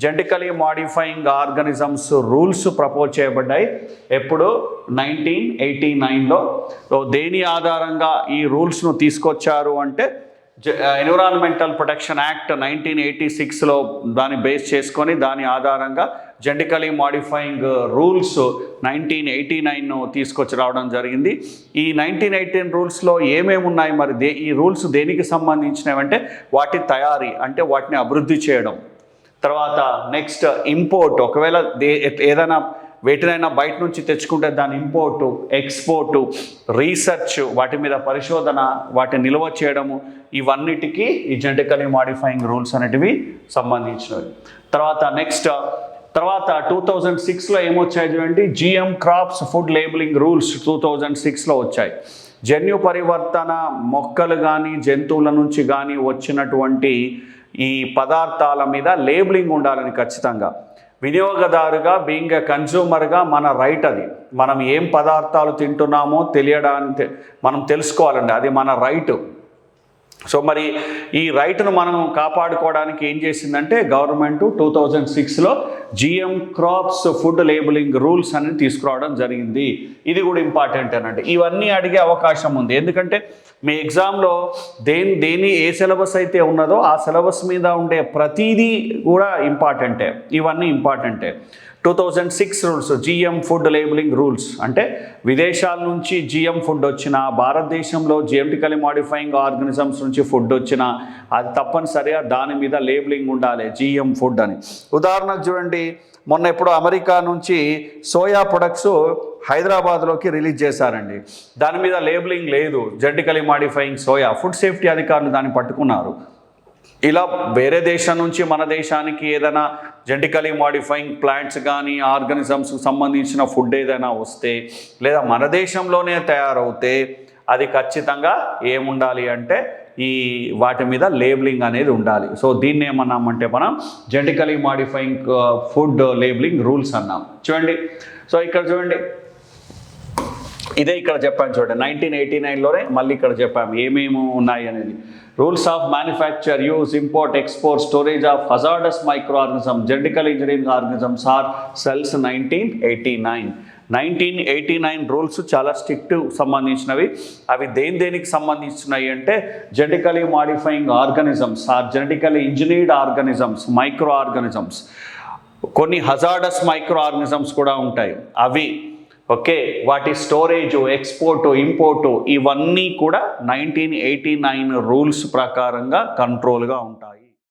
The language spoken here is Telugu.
Genetically modifying organisms rules propose చేయబడ్డాయి. ఎప్పుడు? నైన్టీన్ ఎయిటీ నైన్లో. దేని ఆధారంగా ఈ రూల్స్ను తీసుకొచ్చారు అంటే environmental protection act nineteen eighty సిక్స్లో దాన్ని బేస్ చేసుకొని దాని ఆధారంగా genetically modifying rules nineteen eighty nine తీసుకొచ్చి రావడం జరిగింది. ఈ నైన్టీన్ ఎయిటీన్ రూల్స్లో ఏమేమి ఉన్నాయి? మరి దే ఈ రూల్స్ దేనికి సంబంధించినవంటే వాటి తయారీ అంటే వాటిని అభివృద్ధి చేయడం. తర్వాత నెక్స్ట్ ఇంపోర్ట్ ఒకవేళ ఏదైనా వేటినైనా బయట నుంచి తెచ్చుకుంటే దాని ఇంపోర్టు ఎక్స్పోర్టు రీసెర్చ్ వాటి మీద పరిశోధన వాటిని నిల్వ చేయడము ఇవన్నిటికీ ఈ జెంటికలీ మాడిఫైయింగ్ రూల్స్ అనేటివి సంబంధించినవి. తర్వాత నెక్స్ట్ తర్వాత టూ థౌజండ్ సిక్స్లో ఏమొచ్చాయి చూడండి? GM crops food labelling rules two thousand సిక్స్లో వచ్చాయి. జన్యు పరివర్తన మొక్కలు కానీ జంతువుల నుంచి కానీ వచ్చినటువంటి ఈ పదార్థాల మీద లేబులింగ్ ఉండాలని ఖచ్చితంగా. వినియోగదారుగా బీయింగ్ ఎ కన్జ్యూమర్గా మన రైట్ అది. మనం ఏం పదార్థాలు తింటున్నామో తెలియడానికి మనం తెలుసుకోవాలండి. అది మన రైట్ సో మరి ఈ రైట్ను మనం కాపాడుకోవడానికి ఏం చేసిందంటే గవర్నమెంట్ టూ థౌజండ్ సిక్స్లో GM crops food labelling rules అనేది తీసుకురావడం జరిగింది. ఇది కూడా ఇంపార్టెంట్ అనండి ఇవన్నీ అడిగే అవకాశం ఉంది. ఎందుకంటే మీ ఎగ్జామ్లో దేని దేని ఏ సిలబస్ అయితే ఉన్నదో ఆ సిలబస్ మీద ఉండే ప్రతిదీ కూడా ఇంపార్టెంటే. ఇవన్నీ ఇంపార్టెంటే. Two thousand six rules GM food labelling rules అంటే విదేశాల నుంచి జిఎం ఫుడ్ వచ్చిన భారతదేశంలో జిఎంటికలీ మాడిఫైయింగ్ ఆర్గనిజమ్స్ నుంచి ఫుడ్ వచ్చిన అది తప్పనిసరిగా దాని మీద లేబులింగ్ ఉండాలి జిఎం ఫుడ్ అని. ఉదాహరణకు చూడండి మొన్న ఇప్పుడు అమెరికా నుంచి సోయా ప్రొడక్ట్స్ హైదరాబాద్లోకి రిలీజ్ చేశారండి. దాని మీద లేబులింగ్ లేదు. Genetically modifying soya. Food safety అధికారులు దాన్ని పట్టుకున్నారు. ఇలా వేరే దేశం నుంచి మన దేశానికి ఏదైనా జెంటికలీ మాడిఫైయింగ్ ప్లాంట్స్ కానీ ఆర్గానిజమ్స్కి సంబంధించిన ఫుడ్ ఏదైనా వస్తే లేదా మన దేశంలోనే తయారవుతే అది ఖచ్చితంగా ఏముండాలి అంటే ఈ వాటి మీద లేబులింగ్ అనేది ఉండాలి. సో దీన్ని ఏమన్నామంటే మనం genetically modifying food labelling rules అన్నాం. చూడండి. సో ఇక్కడ చూడండి. ఇదే ఇక్కడ చెప్పాను చూడండి నైన్టీన్ ఎయిటీ నైన్లోనే మళ్ళీ ఇక్కడ చెప్పాము ఏమేమి ఉన్నాయి అనేది. Rules of manufacture use import export storage of hazardous microorganism genetical engineering organisms or cells nineteen eighty nine nineteen eighty nine rules చాలా స్ట్రిక్ట్ సంబంధించినవి. అవి దేని దేనికి సంబంధించినవి అంటే genetically modifying organisms or genetically engineered organisms microorganisms కొన్ని హజార్డస్ మైక్రో ఆర్గనిజమ్స్ కూడా ఉంటాయి. అవి ఓకే వాటి స్టోరేజు ఎక్స్పోర్టు ఇంపోర్టు ఇవన్నీ కూడా నైన్టీన్ ఎయిటీ నైన్ రూల్స్ ప్రకారంగా కంట్రోల్గా ఉంటాయి.